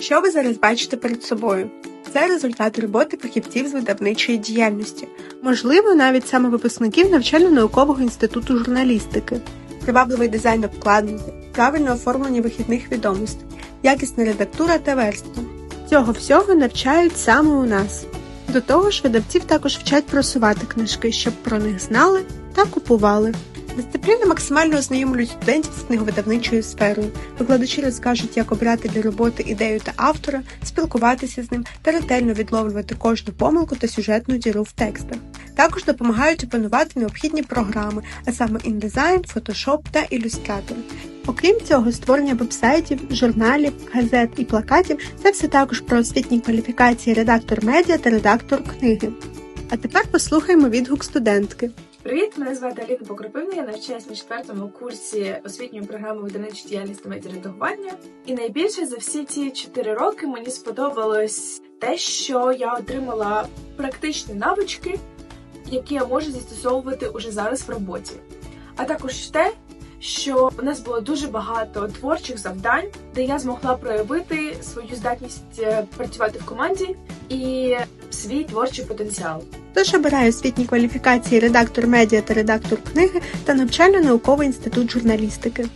Що ви зараз бачите перед собою? Це результат роботи фахівців з видавничої діяльності, можливо, навіть саме випускників навчально-наукового інституту журналістики, привабливий дизайн обкладинки, правильне оформлення вихідних відомостей, якісна редактура та верстка. Цього всього навчають саме у нас. До того ж, видавців також вчать просувати книжки, щоб про них знали та купували. Дисципліни максимально ознайомлюють студентів з книговидавничою сферою. Викладачі розкажуть, як обрати для роботи ідею та автора, спілкуватися з ним та ретельно відловлювати кожну помилку та сюжетну діру в текстах. Також допомагають опанувати необхідні програми, а саме InDesign, Photoshop та Illustrator. Окрім цього, створення вебсайтів, журналів, газет і плакатів це все також про освітні кваліфікації редактор медіа та редактор книги. А тепер послухаємо відгук студентки. Привіт, мене звати Аліна Покропивна, я навчаюсь на четвертому курсі освітньої програми видавничої діяльність та медіаредагування. І найбільше за всі ці чотири роки мені сподобалось те, що я отримала практичні навички, які я можу застосовувати уже зараз в роботі. А також те, що у нас було дуже багато творчих завдань, де я змогла проявити свою здатність е, працювати в команді і свій творчий потенціал. Тож обираю освітні кваліфікації редактор медіа та редактор книги та навчально-науковий інститут журналістики.